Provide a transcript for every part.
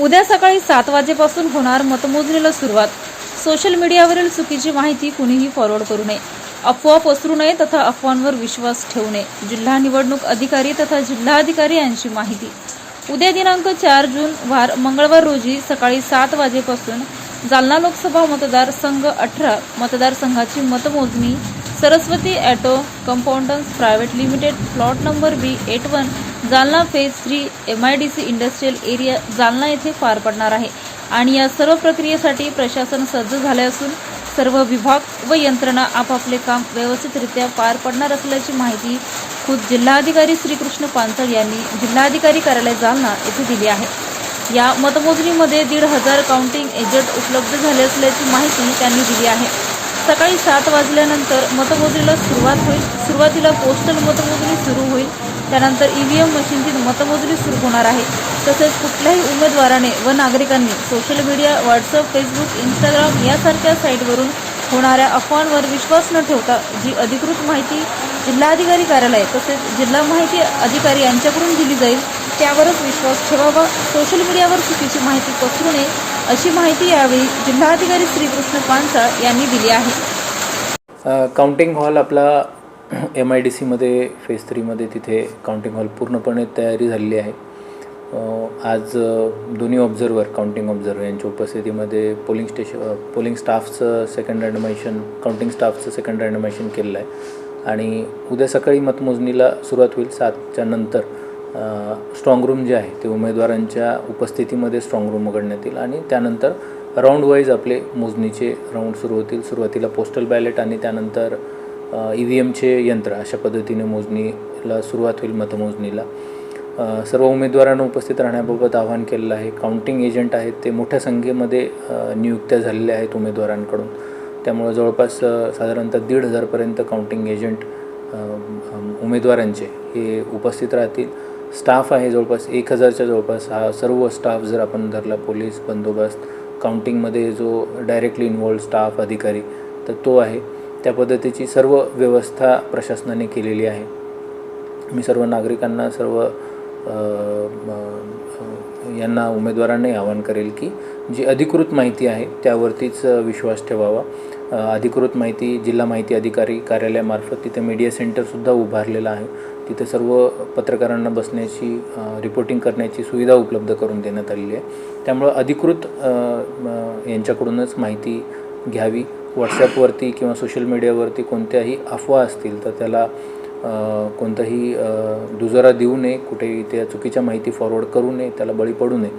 उद्या सकाळी सात वाजेपासून होणार मतमोजणीला सुरुवात. सोशल मीडियावरील चुकीची माहिती कुणीही फॉरवर्ड करू नये. अफवा पसरू नये तथा अफवांवर विश्वास ठेवू नये. जिल्हा निवडणूक अधिकारी तथा जिल्हाधिकारी यांची माहिती. उद्या दिनांक चार जून वार मंगळवार रोजी सकाळी सात वाजेपासून जालना लोकसभा मतदारसंघ अठरा मतदारसंघाची मतमोजणी Saraswati auto components private limited plot number B eight one Jalna phase three M I D C industrial area Jalna येथे पार पडणार आहे. आणि या सर्व प्रक्रियेसाठी प्रशासन सज्ज झाले असून सर्व विभाग व यंत्रणा आपापले काम व्यवस्थितरित्या पार पडणार असल्याची माहिती खुद जिल्हाधिकारी श्रीकृष्ण पांचळ यांनी जिल्हाधिकारी कार्यालय जालना येथे दिली आहे. या मतमोजणीमध्ये दीड हजार काउंटिंग एजंट उपलब्ध झाले असल्याची माहिती त्यांनी दिली आहे. सकाळी सात वाजल्यानंतर मतमोजणीला सुरुवात होईल. सुरुवातीला पोस्टल मतमोजणी सुरू होईल. त्यानंतर ईव्हीएम मशीनची मतमोजणी सुरू होणार आहे. तसेच कुठल्याही उमेदवाराने व नागरिकांनी social media WhatsApp Facebook Instagram यासारख्या साईटवरून होणाऱ्या अफवांवर विश्वास न ठेवता जी अधिकृत माहिती जिल्हाधिकारी कार्यालय तसेच जिल्हा माहिती अधिकारी यांच्याकडून दिली जाईल त्यावरच विश्वास ठेवावा सोशल मीडियावर चुकीची माहिती पसरू नये अशी माहिती यावेळी जिल्हाधिकारी श्रीकृष्ण पानसाळ यांनी दिली आहे. काउंटिंग हॉल आपला एम आय डी सीमध्ये फेज थ्रीमध्ये तिथे काउंटिंग हॉल पूर्णपणे तयारी झालेली आहे. आज दोन्ही ऑब्झर्वर काउंटिंग ऑब्झर्वर यांच्या उपस्थितीमध्ये पोलिंग स्टेशन पोलिंग स्टाफचं सेकंड रँडमायशन काउंटिंग स्टाफचं सेकंड रँडमायशन केलेलं आहे. आणि उद्या सकाळी मतमोजणीला सुरुवात होईल. सातच्या नंतर स्ट्रॉंग रूम जे आहे ते उमेदवारांच्या उपस्थितीमध्ये स्ट्रॉंग रूम उघडण्यात येईल. आणि त्यानंतर राऊंड वाईज आपले मोजणीचे राऊंड सुरू होतील. सुरुवातीला पोस्टल बॅलेट आणि त्यानंतर ई व्ही एमचे यंत्र अशा पद्धतीने मोजणीला सुरुवात होईल मतमोजणीला. सर्व उमेदवारांना उपस्थित राहण्याबाबत आवाहन केलेलं आहे. काउंटिंग एजंट आहेत ते मोठ्या संख्येमध्ये नियुक्त्या झालेल्या आहेत उमेदवारांकडून. त्यामुळे जवळपास साधारणतः दीड हजारपर्यंत काउंटिंग एजंट उमेदवारांचे हे उपस्थित राहतील. स्टाफ आहे जवळपास एक हजारच्या जवळपास. हा सर्व स्टाफ जर आपण धरला पोलीस बंदोबस्त काउंटिंगमध्ये जो डायरेक्टली इन्वॉल्ड स्टाफ अधिकारी तर तो आहे. त्या पद्धतीची सर्व व्यवस्था प्रशासनाने केलेली आहे. मी सर्व नागरिकांना सर्व यांना उमेदवारांनाही आवाहन करेल की जी अधिकृत माहिती आहे त्यावरतीच विश्वास ठेवावा. अधिकृत माहिती जिल्हा माहिती अधिकारी कार्यालयामार्फत तिथे मीडिया सेंटरसुद्धा उभारलेलं आहे. तिथे सर्व पत्रकारांना बसण्याची रिपोर्टिंग करण्याची सुविधा उपलब्ध करून देण्यात आलेली आहे. त्यामुळं अधिकृत यांच्याकडूनच माहिती घ्यावी. व्हॉट्सॲपवरती किंवा सोशल मीडियावरती कोणत्याही अफवा असतील तर त्याला कोणताही अ, दुजोरा देऊ नये कुठेही त्या चुकीच्या माहिती फॉरवर्ड करू नये त्याला बळी पडू नये.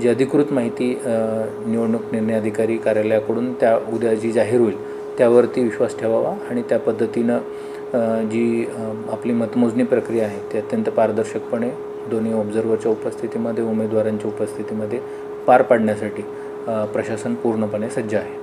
जी अधिकृत माहिती निवडणूक निर्णय अधिकारी कार्यालयाकडून त्या उद्या जी जाहीर होईल त्यावरती विश्वास ठेवावा आणि त्या पद्धतीनं जी आपली मतमोजणी प्रक्रिया आहे ती अत्यंत पारदर्शकपणे दोन्ही ऑब्झर्वरच्या उपस्थितीमध्ये उमेदवारांच्या उपस्थितीमध्ये पार पाडण्यासाठी प्रशासन पूर्णपणे सज्ज आहे.